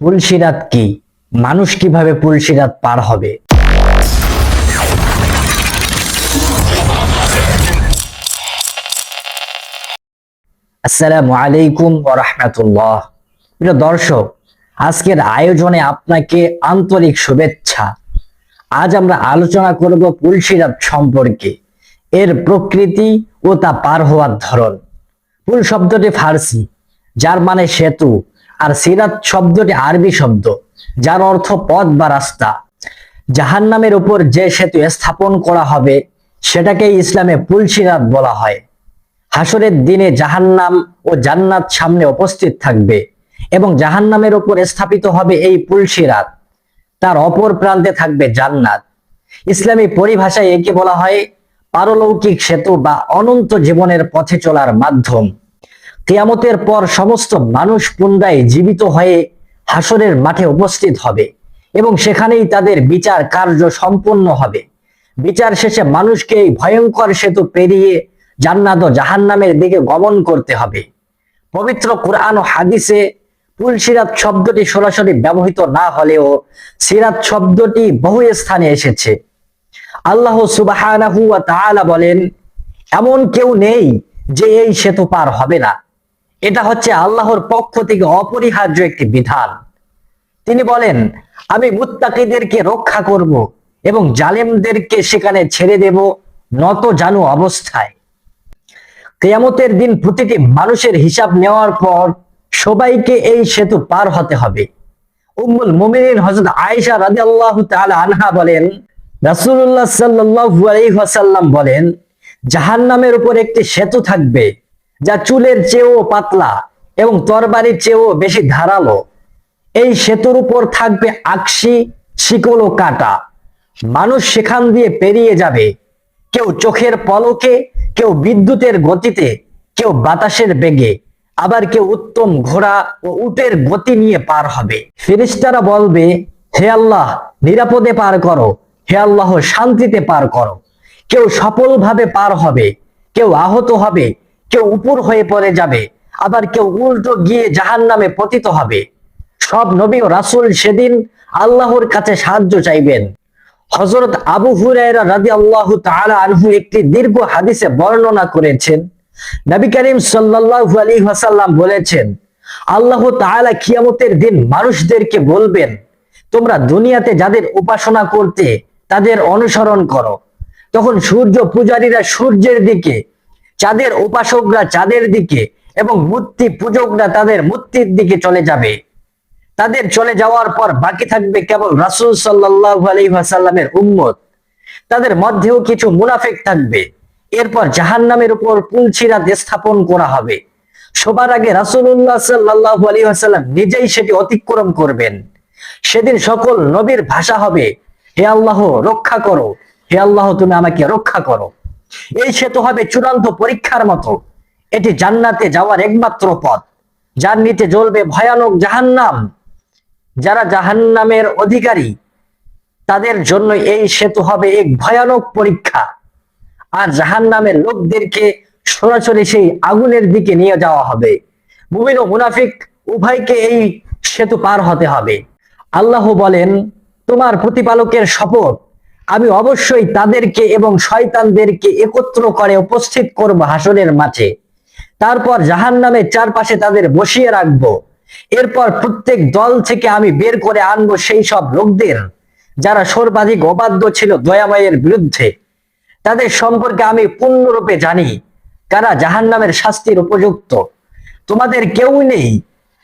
পুলসিরাত কি? মানুষ কীভাবে পুলসিরাত পার হবে? আসসালামু আলাইকুম রাহমাতুল্লাহ। প্রিয় দর্শক, আজকের আয়োজনে আপনাকে আন্তরিক শুভেচ্ছা। আজ আমরা আলোচনা করব পুলসিরাত সম্পর্কে। এর প্রকৃতি ও তা পার হওয়ার ধরন। পুল শব্দটি ফার্সি, যার মানে সেতু। আর সিরাত শব্দটি আরবি শব্দ, যার অর্থ পথ বা রাস্তা। জাহান্নামের উপর যে সেতু স্থাপন করা হবে সেটাকে ইসলামে পুলসিরাত বলা হয়। হাসরের দিনে জাহান্নাম ও জান্নাত সামনে উপস্থিত থাকবে এবং জাহান্নামের উপর স্থাপিত হবে এই পুলসিরাত তার অপর প্রান্তে থাকবে জান্নাত। ইসলামী পরিভাষায় একে বলা হয় পারলৌকিক সেতু বা অনন্ত জীবনের পথে চলার মাধ্যম। কিয়ামতের পর সমস্ত মানুষ পুনরায় জীবিত হয়ে হাসরের মাঠে উপস্থিত হবে এবং সেখানেই তাদের বিচার কার্য সম্পূর্ণ হবে। বিচার শেষে মানুষকে এই ভয়ঙ্কর সেতু পেরিয়ে জান্নাত ও জাহান্নামের দিকে গমন করতে হবে। পবিত্র কোরআন ও হাদিসে পুল সিরাত শব্দটি সরাসরি ব্যবহৃত না হলেও সিরাত শব্দটি বহু স্থানে এসেছে। আল্লাহ তাআলা বলেন, এমন কেউ নেই যে এই সেতু পার হবে না। এটা হচ্ছে আল্লাহর পক্ষ থেকে অপরিহার্য একটি বিধান। তিনি বলেন, আমি মুত্তাকিদেরকে রক্ষা করব এবং জালেমদেরকে সেখানে ছেড়ে দেব নত জানু অবস্থায়। কেয়ামতের দিন প্রতিটি মানুষের হিসাব নেওয়ার পর সবাইকে এই সেতু পার হতে হবে। উম্মুল মুমিনিন হযরত আয়েশা রাদিয়াল্লাহু তাআলা আনহা বলেন, রাসূলুল্লাহ সাল্লাল্লাহু আলাইহি ওয়াসাল্লাম বলেন, জাহান্নামের উপর একটি সেতু থাকবে। যা চুলের চেয়েও পাতলা এবং তরবারির চেয়েও বেশি ধারালো। এই সেতুর উপর থাকবে আকশি শিকল ও কাটা। মানুষ সেখান দিয়ে পেরিয়ে যাবে। কেউ চোখের পলকে, কেউ বিদ্যুতের গতিতে, কেউ বাতাসের বেগে। আবার কেউ উত্তম ঘোড়া ও উটের গতি নিয়ে পার হবে। ফেরিস্তারা বলবে, হে আল্লাহ, নিরাপদে পার করো। হে আল্লাহ, শান্তিতে পার করো। কেউ সফলভাবে পার হবে। কেউ আহত হবে। কেউ উপর হয়ে পড়ে যাবে, আবার কেউ উল্টো গিয়ে জাহান নামে পতিত হবে। সব নবী ও রাসূল সেদিন আল্লাহর কাছে সাহায্য চাইবেন। হজরত আবু হুরায়রা রাদিয়াল্লাহু তাআলা আনহু একটি দীর্ঘ হাদিসে বর্ণনা করেছেন। নবী করিম সাল্লাল্লাহু আলাইহি ওয়াসাল্লাম বলেছেন, আল্লাহ তাআলা কিয়ামতের দিন মানুষদেরকে বলবেন, তোমরা দুনিয়াতে যাদের উপাসনা করতে তাদের অনুসরণ করো। তখন সূর্য পূজারীরা সূর্যের দিকে চাঁদের উপাসকরা চাঁদের দিকে এবং মূর্তি পূজকরা তাদের মূর্তির দিকে চলে যাবে। তাদের চলে যাওয়ার পর বাকি থাকবে কেবল রাসূল সাল্লাল্লাহু আলাইহি ওয়াসাল্লামের উম্মত। তাদের মধ্যেও কিছু মুনাফেক থাকবে। এরপর জাহান্নামের উপর পুলছিরাত স্থাপন করা হবে। সবার আগে রাসূলুল্লাহ সাল্লাল্লাহু আলাইহি ওয়াসাল্লাম নিজেই সেটি অতিক্রম করবেন। সেদিন সকল নবীর ভাষা হবে, হে আল্লাহ, রক্ষা করো। হে আল্লাহ, তুমি আমাকে রক্ষা করো। এই সেতু হবে চূড়ান্ত পরীক্ষার মতো। এটি জান্নাতে যাওয়ার একমাত্র পথ। যার নিচে জ্বলবে ভয়ানক জাহান্নাম। যারা জাহান্নামের অধিকারী, তাদের জন্য এই সেতু হবে এক ভয়ানক পরীক্ষা। আর জাহান্নামের লোকদেরকে সরাসরি সেই আগুনের দিকে নিয়ে যাওয়া হবে। মুমিন ও মুনাফিক উভয়কে এই সেতু পার হতে হবে। আল্লাহ বলেন, তোমার প্রতিপালকের শপথ আমি অবশ্যই তাদেরকে এবং শয়তানদেরকে একত্র করে উপস্থিত করব হাসনের মাঠে। তারপর জাহান নামের চারপাশে তাদের বসিয়ে রাখব। এরপর প্রত্যেক দল থেকে আমি বের করে আনব সেই সব লোকদের যারা সর্বাধিক অবাধ্য ছিল দয়াময়ের বিরুদ্ধে। তাদের সম্পর্কে আমি পূর্ণরূপে জানি কারা জাহান নামের শাস্তির উপযুক্ত। তোমাদের কেউ নেই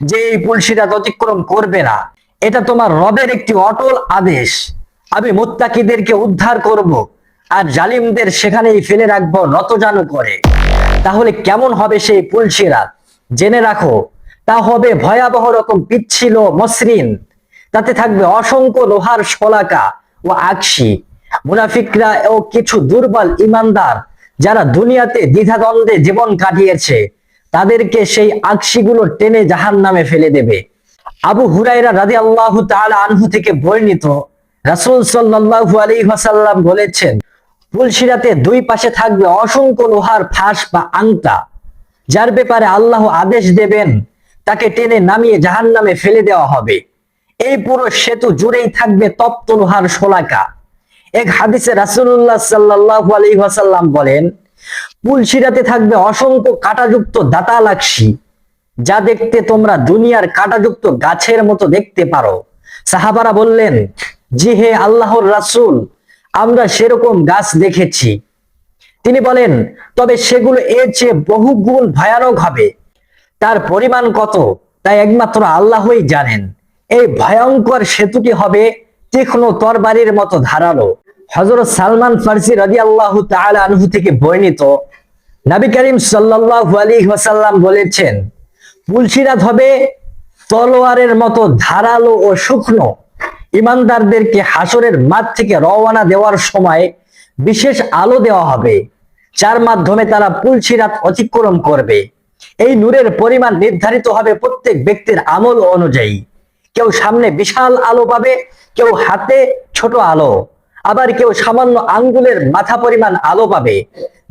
যে এই পুলসিরাত অতিক্রম করবে না। এটা তোমার রবের একটি অটল আদেশ। আমি মোত্তাকিদেরকে উদ্ধার করব আর জালিমদের সেখানেই ফেলে রাখব নতজানু করে। তাহলে কেমন হবে সেই পুলসিরা? জেনে রাখো, তা হবে ভয়াবহ রকম পিচ্ছিল মসৃণ। তাতে থাকবে অসংখ্য লোহার শলাকা ও আকশি। মুনাফিকরা ও কিছু দুর্বল ইমানদার যারা দুনিয়াতে দ্বিধাদ্বন্দ্বে জীবন কাটিয়েছে, তাদেরকে সেই আকশিগুলো টেনে জাহান নামে ফেলে দেবে। আবু হুরাইরা রাজি আল্লাহ আনহু থেকে বর্ণিত রাসূল সাল্লাল্লাহু আলাইহি ওয়াসাল্লাম বলেছেন পুলসিরাতে দুই পাশে থাকবে অসংখ্য লোহার ফাঁস বা আংটা, যার ব্যাপারে আল্লাহ আদেশ দেবেন, তাকে টেনে নামিয়ে জাহান্নামে ফেলে দেওয়া হবে। এই পুরো সেতু জুড়েই থাকবে তপ্ত লোহার শোলাকা। এক হাদিসে রাসূলুল্লাহ সাল্লাল্লাহু আলাইহি ওয়াসাল্লাম বলেন পুলসিরাতে থাকবে অসংখ্য কাঁটাযুক্ত দাতালাক্সি, যা দেখতে তোমরা দুনিয়ার কাঁটাযুক্ত গাছের মতো দেখতে পারো। সাহাবারা বললেন জি হে আল্লাহর রাসূল, আমরা সেরকম গাছ দেখেছি। তিনি বলেন, তবে সেগুলো এর চেয়ে বহু গুণ ভয়ানক হবে। তার পরিমাণ কত তাই একমাত্র আল্লাহই জানেন। এই ভয়ঙ্কর সেতুটি হবে তীক্ষ্ণ তরবারির মতো ধারালো। হজরত সালমান ফার্সি রাজি আল্লাহ আনহু থেকে বর্ণিত নবী করিম সাল্লাল্লাহু আলাইহি ওয়াসাল্লাম বলেছেন পুলসিরাত হবে তলোয়ারের মতো ধারালো ও শুকনো ইমানদারদেরকে হাসরের মাঠ থেকে রওনা দেওয়ার সময় বিশেষ আলো দেওয়া হবে, যার মাধ্যমে তারা পুলসিরাত অতিক্রম করবে। এই নূরের পরিমাণ নির্ধারিত হবে প্রত্যেক ব্যক্তির আমল অনুযায়ী। কেউ সামনে বিশাল আলো পাবে, কেউ হাতে ছোট আলো। আবার কেউ সামান্য আঙ্গুলের মাথা পরিমাণ আলো পাবে।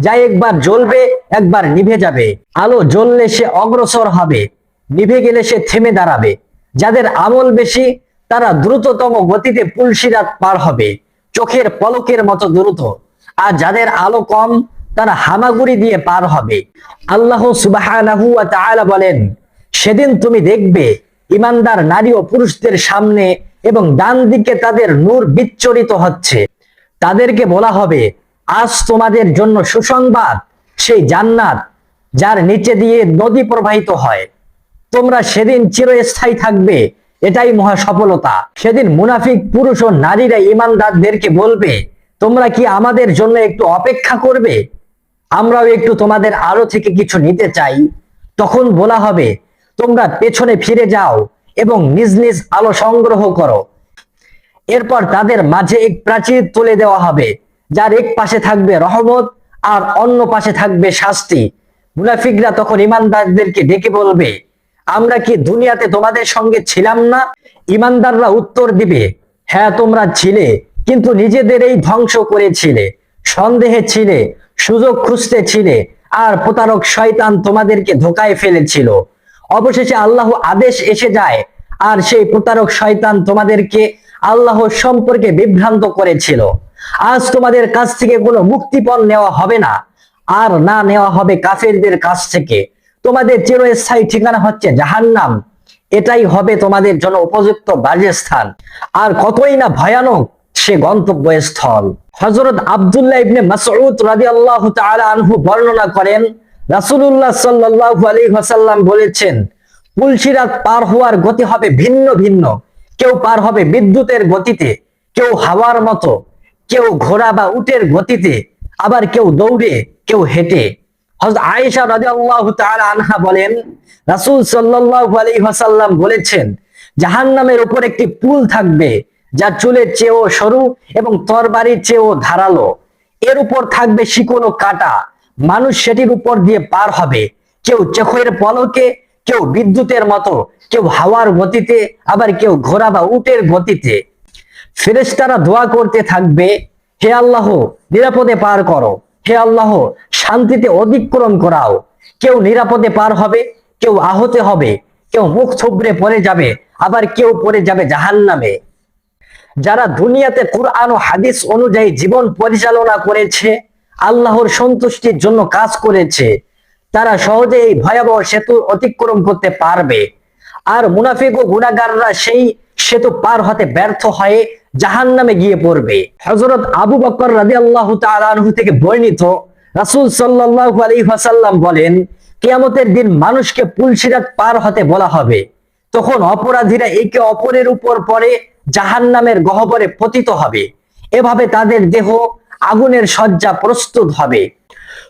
যা একবার জ্বলবে, একবার নিভে যাবে। আলো জ্বললে সে অগ্রসর হবে, নিভে গেলে সে থেমে দাঁড়াবে। যাদের আমল বেশি তারা দ্রুততম গতিতে পুলসিরাত পার হবে। চোখের পলকের মতো দ্রুত। আর যাদের আলো কম, তারা হামাগুড়ি দিয়ে পার হবে। আল্লাহ তাআলা বলেন, সেদিন তুমি দেখবে ইমানদার নারী ও পুরুষদের সামনে এবং ডান দিকে তাদের নূর বিচ্ছরিত হচ্ছে। তাদেরকে বলা হবে, আজ তোমাদের জন্য সুসংবাদ, সেই জান্নাত যার নিচে দিয়ে নদী প্রবাহিত হয়। তোমরা সেদিন চিরস্থায়ী থাকবে এটাই মহা সফলতা। সেদিন মুনাফিক, পুরুষ ও নারীরা ইমানদারদেরকে বলবে, তোমরা কি আমাদের জন্য একটু অপেক্ষা করবে? আমরাও একটু তোমাদের আরও থেকে কিছু নিতে চাই। তখন বলা হবে, তোমরা পেছনে ফিরে যাও এবং নিজ নিজ আলো সংগ্রহ করো। এরপর তাদের মাঝে এক প্রাচীর তুলে দেওয়া হবে, যার এক পাশে থাকবে রহমত আর অন্য পাশে থাকবে শাস্তি। মুনাফিকরা তখন ইমানদারদেরকে ডেকে বলবে আমরা কি দুনিয়াতে তোমাদের সঙ্গে ছিলাম না? ইমানদাররা উত্তর দিবে হ্যাঁ তোমরা ছিলে, কিন্তু নিজেদের এই ধ্বংস করেছিলে। সন্দেহে ছিলে, সুযোগ খুঁজতে ছিলে, আর প্রতারক শয়তান তোমাদেরকে ধোকায় ফেলেছিল। অবশেষে আল্লাহ আদেশ এসে যায়, আর সেই প্রতারক শয়তান তোমাদেরকে আল্লাহ সম্পর্কে বিভ্রান্ত করেছিল। আজ তোমাদের কাছ থেকে কোনো মুক্তিপণ নেওয়া হবে না, আর না নেওয়া হবে কাফেরদের কাছ থেকে। তোমাদের চিরস্থায়ী ঠিকানা হচ্ছে জাহান্নাম। এটাই হবে তোমাদের জন্য উপযুক্ত বাজস্থান আর কতই না ভয়ানক সে গন্তব্যস্থল। হজরত আব্দুল্লাহ ইবনে মাসউদ রাদিয়াল্লাহু তাআলা আনহু বর্ণনা করেন, রাসূলুল্লাহ সাল্লাল্লাহু আলাইহি ওয়াসাল্লাম বলেছেন পুলসিরাত পার হওয়ার গতি হবে ভিন্ন ভিন্ন। কেউ পার হবে বিদ্যুতের গতিতে, কেউ হাওয়ার মতো, কেউ ঘোড়া বা উটের গতিতে, আবার কেউ দৌড়ে, কেউ হেঁটে। হযরত আয়েশা রাদিয়াল্লাহু তাআলা আনহা বলেন, রাসূল সাল্লাল্লাহু আলাইহি ওয়াসাল্লাম বলেছেন, জাহান্নামের উপর একটি পুল থাকবে যা চুলের চেয়েও সরু এবং তরবারির চেয়েও ধারালো। এর উপর থাকবে শিকল কাটা। মানুষ সেটির উপর দিয়ে পার হবে। কেউ চোখের পলকে, কেউ বিদ্যুতের মতো, কেউ হাওয়ার গতিতে, আবার কেউ ঘোড়া বা উটের গতিতে। ফেরেশতারা দোয়া করতে থাকবে, হে আল্লাহ, নিরাপদে পার করো। হে আল্লাহ, শান্তিতে অতিক্রম করাও। কেউ নিরাপদে পার হবে, কেউ আহতে হবে, কেউ মুখ থুবড়ে পড়ে যাবে, আবার কেউ পড়ে যাবে জাহান্নামে। যারা দুনিয়াতে কোরআন ও হাদিস অনুযায়ী জীবন পরিচালনা করেছে, আল্লাহর সন্তুষ্টির জন্য কাজ করেছে, তারা সহজে এই ভয়াবহ সেতু অতিক্রম করতে পারবে। আর মুনাফিক ও গুণাগাররা সেই সেতু পার হতে ব্যর্থ হয়ে জাহান নামে গিয়ে পড়বে। হজরত আবু বকর রাজি আল্লাহ তালু থেকে বর্ণিত রাসুল সাল্লাহু আলী ওয়াসাল্লাম বলেন, কিয়ামতের দিন মানুষকে পুলসিরাত পার হতে বলা হবে। তখন অপরাধীরা একে অপরের উপর পরে জাহান নামের গহবরে পতিত হবে। এভাবে তাদের দেহ আগুনের শয্যা প্রস্তুত হবে।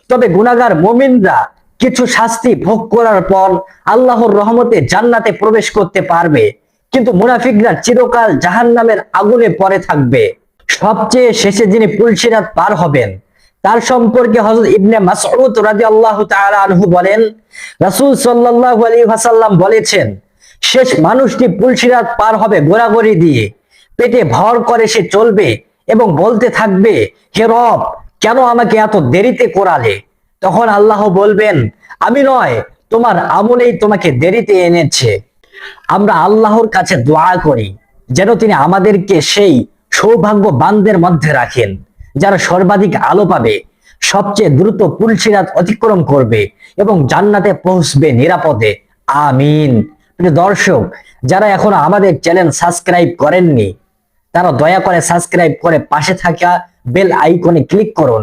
তবে গুনাগার মোমিনরা কিছু শাস্তি ভোগ করার পর আল্লাহর রহমতে জান্নাতে প্রবেশ করতে পারবে। কিন্তু মুনাফিকরা চিরকাল জাহান নামের আগুনে পড়ে থাকবে। সবচেয়ে শেষে যিনি পুলসিরাত পার হবেন, তার সম্পর্কে হযরত ইবনে মাসউদ রাদিয়াল্লাহু তাআলা আনহু বলেন, রাসূল সাল্লাল্লাহু আলাইহি ওয়াসাল্লাম বলেছেন, শেষ মানুষটি পুলসিরাত পার হবে গোড়াগড়ি দিয়ে। পেটে ভর করে সে চলবে এবং বলতে থাকবে, হে রব, কেন আমাকে এত দেরিতে করালে? তখন আল্লাহ বলবেন, আমি নয়, তোমার আমলেই তোমাকে দেরিতে এনেছে। আমরা আল্লাহর কাছে দোয়া করি, যেন তিনি আমাদেরকে সেই সৌভাগ্যবানদের মধ্যে রাখেন, যারা সর্বাধিক আলো পাবে, সবচেয়ে দ্রুত পুলসিরাত অতিক্রম করবে এবং জান্নাতে পৌঁছবে নিরাপদে। আমিন। দর্শক, যারা এখনও আমাদের চ্যানেল সাবস্ক্রাইব করেননি, তারা দয়া করে সাবস্ক্রাইব করে পাশে থাকা বেল আইকনে ক্লিক করুন।